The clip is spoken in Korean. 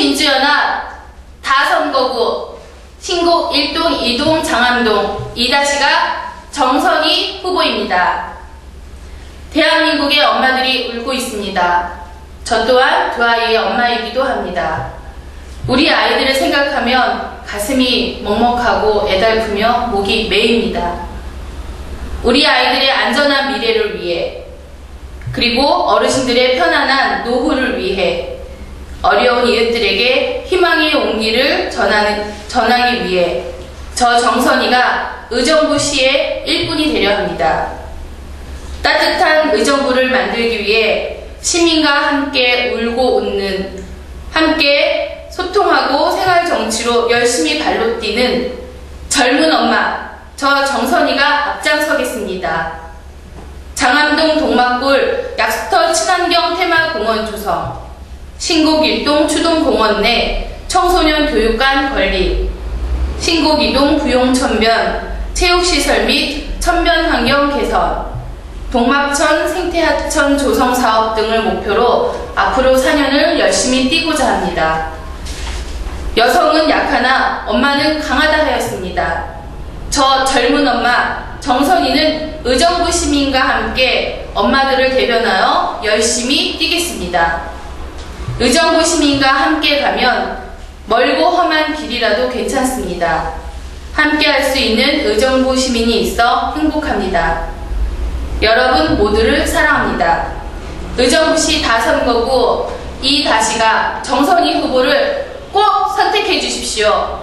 민주연합 다선거구 신곡 1동, 2동, 장암동 이다시가 정선희 후보입니다. 대한민국의 엄마들이 울고 있습니다. 저 또한 두 아이의 엄마이기도 합니다. 우리 아이들을 생각하면 가슴이 먹먹하고 애달프며 목이 메입니다. 우리 아이들의 안전한 미래를 위해 그리고 어르신들의 편안한 노후를 위해 어려운 이웃들에게 희망의 온기를 전하는, 전하기 위해 저 정선이가 의정부 시의 일꾼이 되려 합니다. 따뜻한 의정부를 만들기 위해 시민과 함께 울고 웃는, 함께 소통하고 생활 정치로 열심히 발로 뛰는 젊은 엄마, 저 정선이가 앞장서겠습니다. 장암동 동막골 친환경 테마 공원 조성, 신곡 일동 추동공원 내 청소년 교육관 건립, 신곡 이동 부용천변 체육시설 및 천변 환경 개선, 동막천 생태하천 조성 사업 등을 목표로 앞으로 4년을 열심히 뛰고자 합니다. 여성은 약하나 엄마는 강하다 하였습니다. 저 젊은 엄마 정선이는 의정부 시민과 함께 엄마들을 대변하여 열심히 뛰겠습니다. 의정부 시민과 함께 가면 멀고 험한 길이라도 괜찮습니다. 함께 할 수 있는 의정부 시민이 있어 행복합니다. 여러분 모두를 사랑합니다. 의정부시 다선거구 이 다시가 정선희 후보를 꼭 선택해 주십시오.